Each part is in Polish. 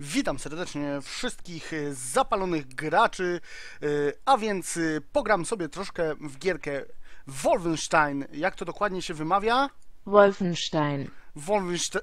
Witam serdecznie wszystkich e, zapalonych graczy, e, a więc e, pogram sobie troszkę w gierkę Wolfenstein. Jak to dokładnie się wymawia? Wolfenstein, Wolfenstein.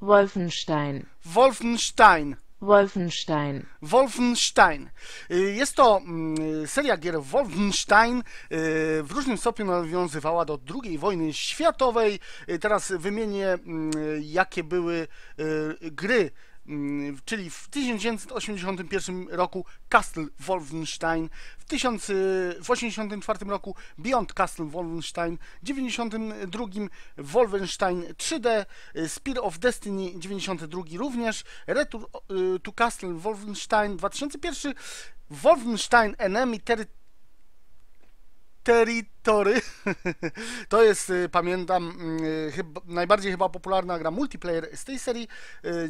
Wolfenstein, Wolfenstein. Wolfenstein, Wolfenstein. Y, Jest to mm, seria gier Wolfenstein, w różnym stopniu nawiązywała do II wojny światowej. Teraz wymienię, mm, jakie były gry. Mm, Czyli w 1981 roku Castle Wolfenstein, w 1984 roku Beyond Castle Wolfenstein, w 92 Wolfenstein 3D, y, Spear of Destiny 92 również, Return y, to Castle Wolfenstein 2001, Wolfenstein Enemy Terri Territory. To jest, y, pamiętam, y, chyba, najbardziej chyba popularna gra multiplayer z tej serii. Y,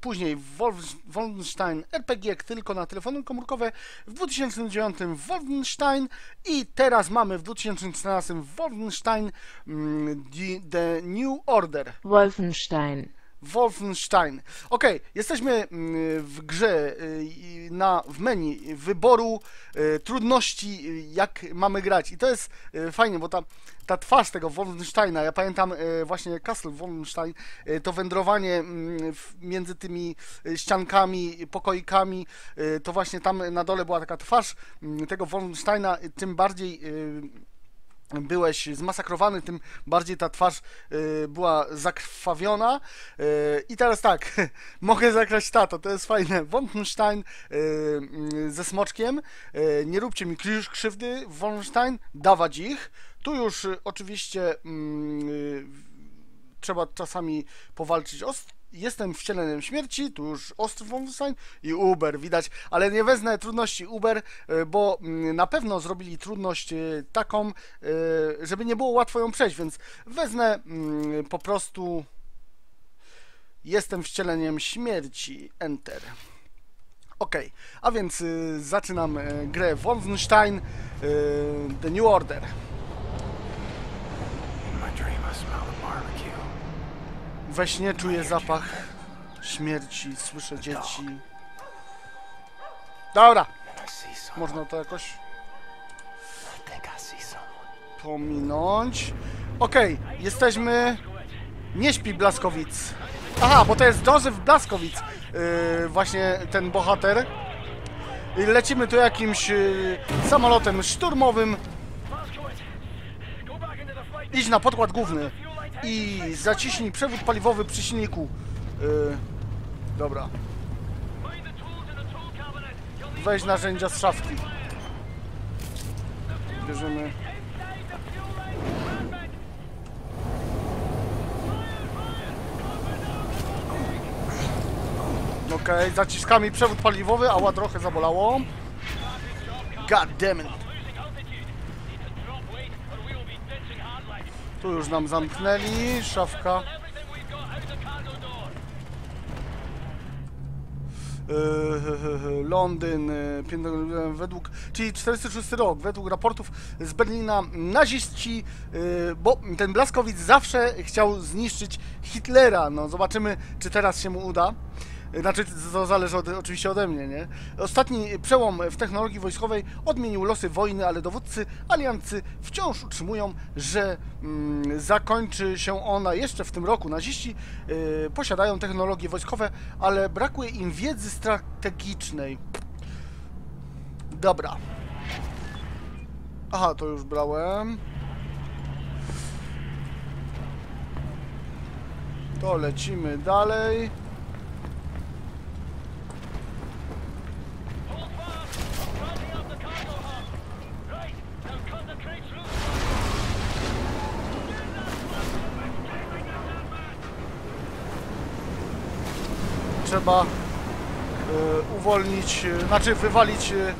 Później Wolf- Wolfenstein RPG tylko na telefony komórkowe. W 2009 Wolfenstein i teraz mamy w 2014 Wolfenstein mm, The New Order. Wolfenstein, Wolfenstein. Ok, jesteśmy mm, w grze y, na, w menu wyboru y, trudności, y, jak mamy grać. I to jest fajnie, bo ta, ta twarz tego Wolfensteina, ja pamiętam właśnie Castle Wolfenstein, to wędrowanie mm, między tymi ściankami, pokoikami, to właśnie tam na dole była taka twarz mm, tego Wolfensteina, tym bardziej byłeś zmasakrowany, tym bardziej ta twarz y, była zakrwawiona. Y, I teraz tak, mogę zagrać tato, to jest fajne. Wolfenstein y, y, ze smoczkiem. Nie róbcie mi krzywdy, Wolfenstein, dawać ich. Tu już oczywiście mm, trzeba czasami powalczyć ostro. Jestem wcieleniem śmierci, tu już ostry Wolfenstein i Uber, widać, ale nie wezmę trudności Uber, y, bo mm, na pewno zrobili trudność y, taką, y, żeby nie było łatwo ją przejść, więc wezmę mm, po prostu jestem wcieleniem śmierci, Enter. Ok, a więc y, zaczynam grę Wolfenstein y, The New Order. My dream, I smell. We śnie czuję zapach śmierci, słyszę dzieci. Dobra, można to jakoś pominąć. Okej, jesteśmy... Nie śpi Blaskowic. Aha, bo to jest Józef Blaskowic. Yy, właśnie ten bohater. Lecimy tu jakimś yy, samolotem szturmowym. Idź na podkład główny i zaciśnij przewód paliwowy przy silniku. Yy, dobra. Weź narzędzia z szafki. Bierzemy. Okej, zaciskami przewód paliwowy, ała trochę zabolało. God damn it. Tu już nam zamknęli, szafka. Yy, Londyn, piętno- według, czyli 46 rok, według raportów z Berlina naziści, yy, bo ten Blaskowic zawsze chciał zniszczyć Hitlera, no zobaczymy czy teraz się mu uda. Znaczy, to zależy od, oczywiście ode mnie, nie? Ostatni przełom w technologii wojskowej odmienił losy wojny, ale dowódcy aliancy wciąż utrzymują, że mm, zakończy się ona jeszcze w tym roku. Naziści y, posiadają technologie wojskowe, ale brakuje im wiedzy strategicznej. Dobra. Aha, to już brałem. To lecimy dalej. Trzeba y, uwolnić, y, znaczy wywalić. y,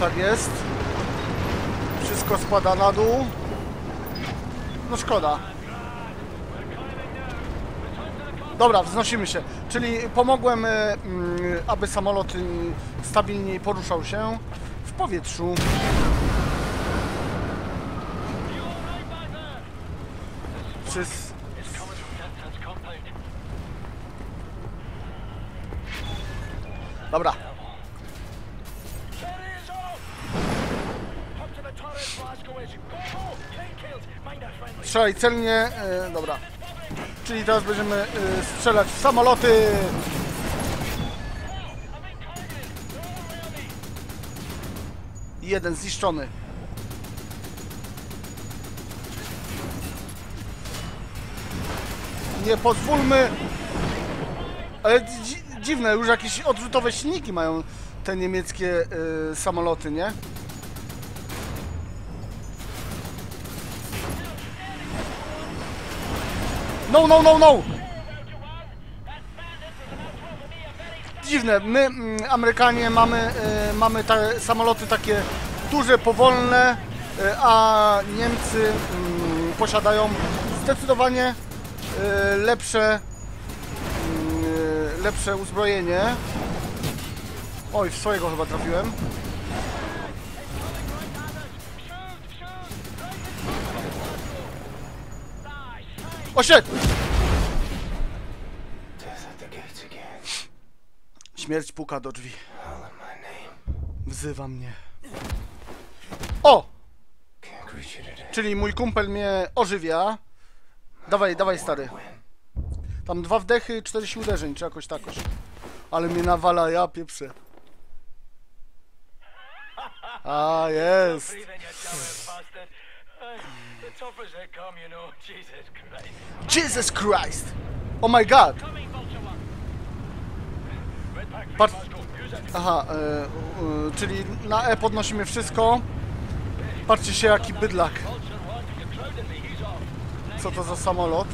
tak jest. Wszystko spada na dół. No szkoda. Dobra, wznosimy się. Czyli pomogłem, mm, aby samolot stabilniej poruszał się w powietrzu. Wszyscy, Dobra. Strzelaj celnie. E, dobra. Czyli teraz będziemy e, strzelać w samoloty. Jeden zniszczony. Nie pozwólmy. Ale dziwne, już jakieś odrzutowe silniki mają te niemieckie y, samoloty, nie? No, no, no, no! Dziwne, my, mm, Amerykanie, mamy, y, mamy te samoloty takie duże, powolne, y, a Niemcy mm, posiadają zdecydowanie lepsze lepsze uzbrojenie. Oj, w swojego chyba trafiłem. O. Śmierć puka do drzwi. Wzywa mnie. O! Czyli mój kumpel mnie ożywia. Dawaj, dawaj stary. Tam dwa wdechy, 40 uderzeń, czy jakoś takoś. Ale mnie nawala, ja pieprzę. A, jest. Jesus Christ. Oh my god! It. Aha, e, e, czyli na E podnosimy wszystko. Patrzcie się jaki bydlak. Co to za samolot?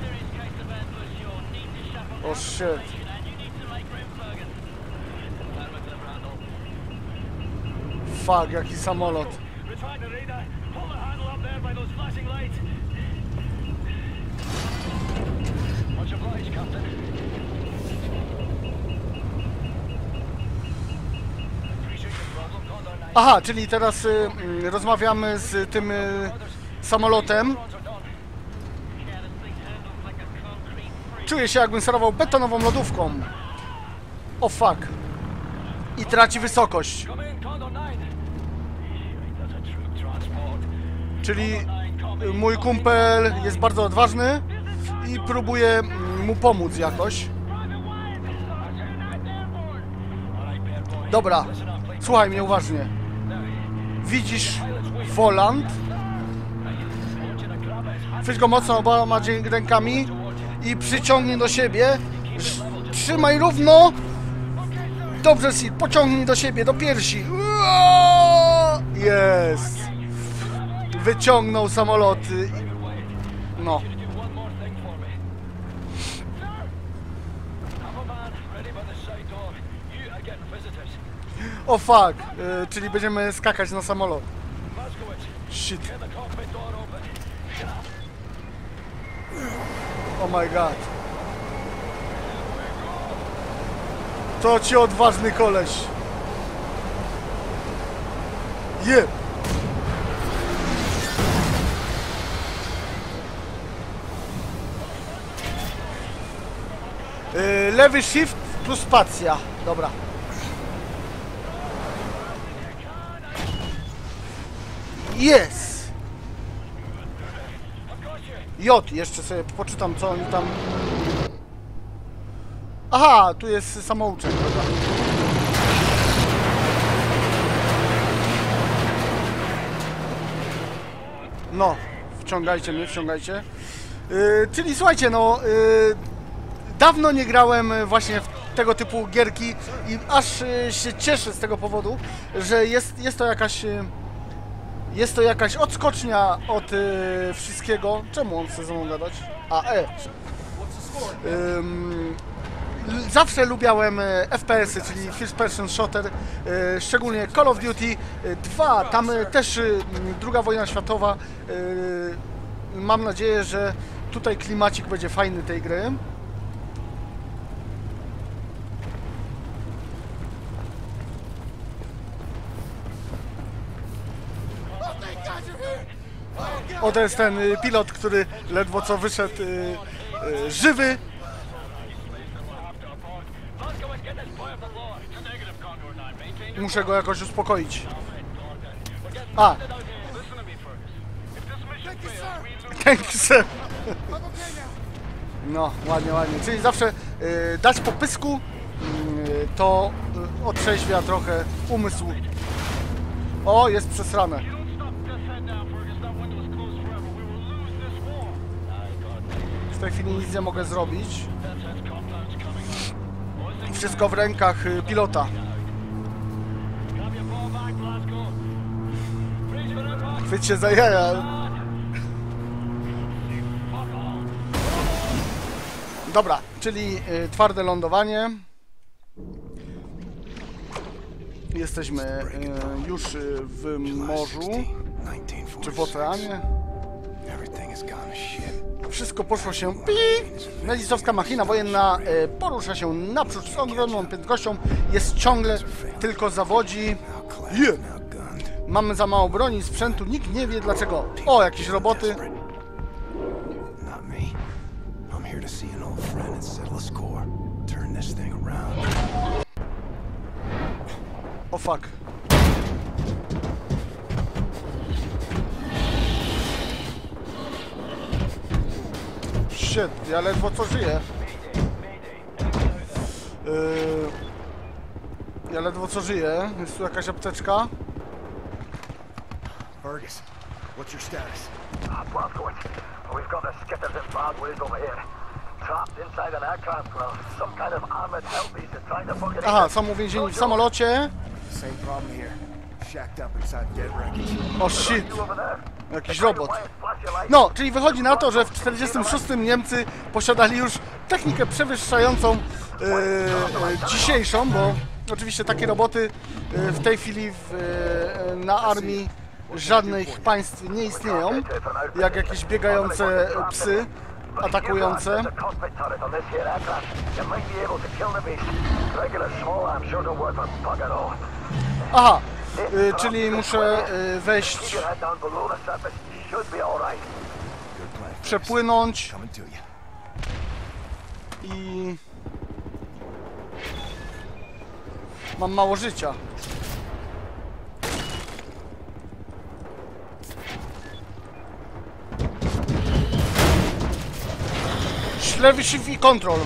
Serious case of ambush. You'll need to shuffle O shit. and you need to make room, Fergus. Affirmative, Randall. Fuck, jaki samolot. Aha, czyli teraz y, mm, rozmawiamy z tym y, samolotem. Czuję się jakbym sterował betonową lodówką. O fuck. I traci wysokość. Czyli y, mój kumpel jest bardzo odważny i próbuje mm, mu pomóc jakoś. Dobra, słuchaj mnie uważnie. Widzisz volant? Chwyć mocno oboma rękami i przyciągnij do siebie. Trzymaj równo. Dobrze, Sid, pociągnij do siebie, do piersi. Jest. Wyciągnął samoloty. No. O fuck. Y, czyli będziemy skakać na samolot. Shit. Oh my god. To ci odważny koleś. Je. Y, Lewy shift plus spacja. Dobra. Jest. J, jeszcze sobie poczytam co oni tam... Aha, tu jest samouczek, dobra. No, wciągajcie mnie, wciągajcie. Yy, czyli słuchajcie, no... Yy, dawno nie grałem y, właśnie w tego typu gierki i aż y, się cieszę z tego powodu, że jest, jest to jakaś... Y, jest to jakaś odskocznia od y, wszystkiego. Czemu on chce ze mną gadać? A, E. Ym, zawsze lubiałem e, FPS-y, czyli First Person Shooter, e, szczególnie Call of Duty 2, tam e, też druga wojna światowa. Mam nadzieję, że tutaj klimacik będzie fajny tej gry. O, to jest ten y, pilot, który ledwo co wyszedł y, y, żywy. Moskowitz, Get this boy off the lawn. It's a negative, Condor 9. Maintain your Muszę go jakoś uspokoić. A. Thank. No, ładnie, ładnie. Czyli zawsze y, dać popysku y, to y, otrzeźwia trochę umysł. O, jest przesrane. Tej chwili nic nie mogę zrobić. Wszystko w rękach y, pilota. Chwyć się za jaja. Dobra, czyli y, twarde lądowanie. Jesteśmy y, już w morzu, 1946. czy w oceanie. Wszystko poszło się pi. Nazistowska machina wojenna e, porusza się naprzód z ogromną prędkością. Jest ciągle, tylko zawodzi. Yeah. Mamy za mało broni, sprzętu, nikt nie wie dlaczego. O, jakieś roboty. Me. I'm Shit, ja ledwo co żyję. Yy, ja ledwo co żyję. Jest tu jakaś apteczka. Fergus, what's your status? Blazkowicz, we've got the skitters bad ways over here. Trapped inside an aircraft well, some kind of armored beast is trying to fucking Aha, są uwięzieni w samolocie. Same problem here. Shacked up inside dead wreckage. O shit, over there. Jakiś robot. No, czyli wychodzi na to, że w 46 Niemcy posiadali już technikę przewyższającą e, e, dzisiejszą, bo oczywiście takie roboty e, w tej chwili w, e, na armii żadnych państw nie istnieją, jak jakieś biegające psy atakujące. Aha, e, czyli muszę e, wejść, przepłynąć i... Mam mało życia. Lewy shift i kontrol.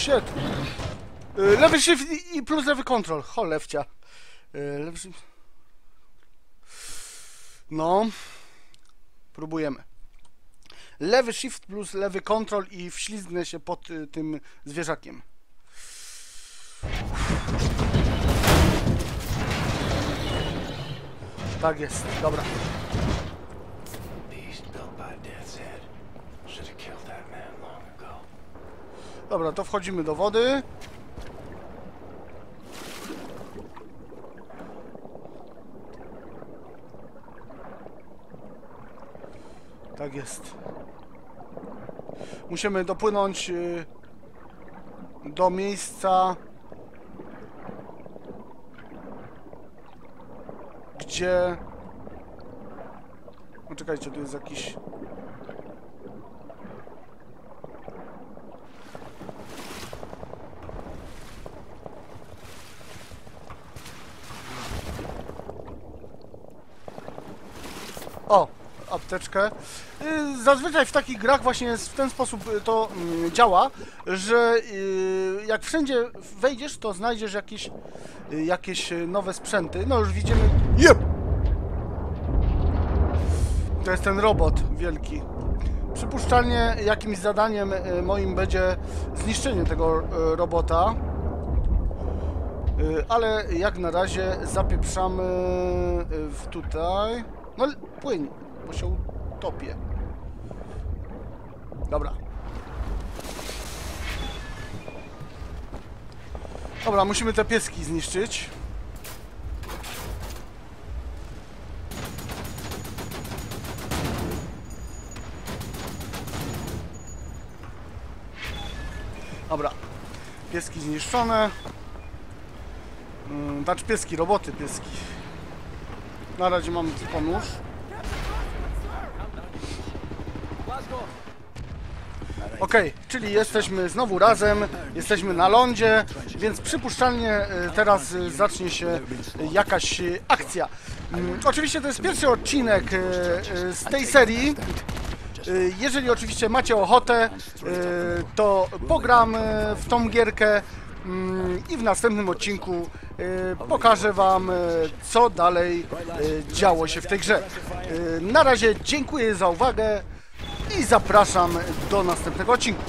Shit. Y, Lewy shift i- plus lewy kontrol. Cholewcia. Y, Lewy shift. No. Próbujemy. Lewy shift plus lewy kontrol i wślizgnę się pod y, tym zwierzakiem. Tak jest, dobra. Dobra, to wchodzimy do wody. Tak jest. Musimy dopłynąć y, do miejsca, gdzie... Poczekajcie, tu jest jakiś... O, apteczkę. Y, Zazwyczaj w takich grach właśnie w ten sposób y, to mm, działa, że y, jak wszędzie wejdziesz, to znajdziesz jakieś, jakieś nowe sprzęty. No już widzimy... Jep! To jest ten robot wielki. Przypuszczalnie jakimś zadaniem moim będzie zniszczenie tego robota. Ale jak na razie zapieprzamy w tutaj. No płyń, bo się utopię. Dobra. Dobra, musimy te pieski zniszczyć. Dobra. Pieski zniszczone. Mm, Znaczy pieski, roboty pieski. Na razie mam tylko nóż. Ok, czyli jesteśmy znowu razem, jesteśmy na lądzie, więc przypuszczalnie e, teraz e, zacznie się jakaś akcja. Mm, oczywiście to jest pierwszy odcinek e, z tej serii. Jeżeli oczywiście macie ochotę, to pogram w tą gierkę i w następnym odcinku e, pokażę Wam, e, co dalej e, działo się w tej grze. Na razie dziękuję za uwagę i zapraszam do następnego odcinku.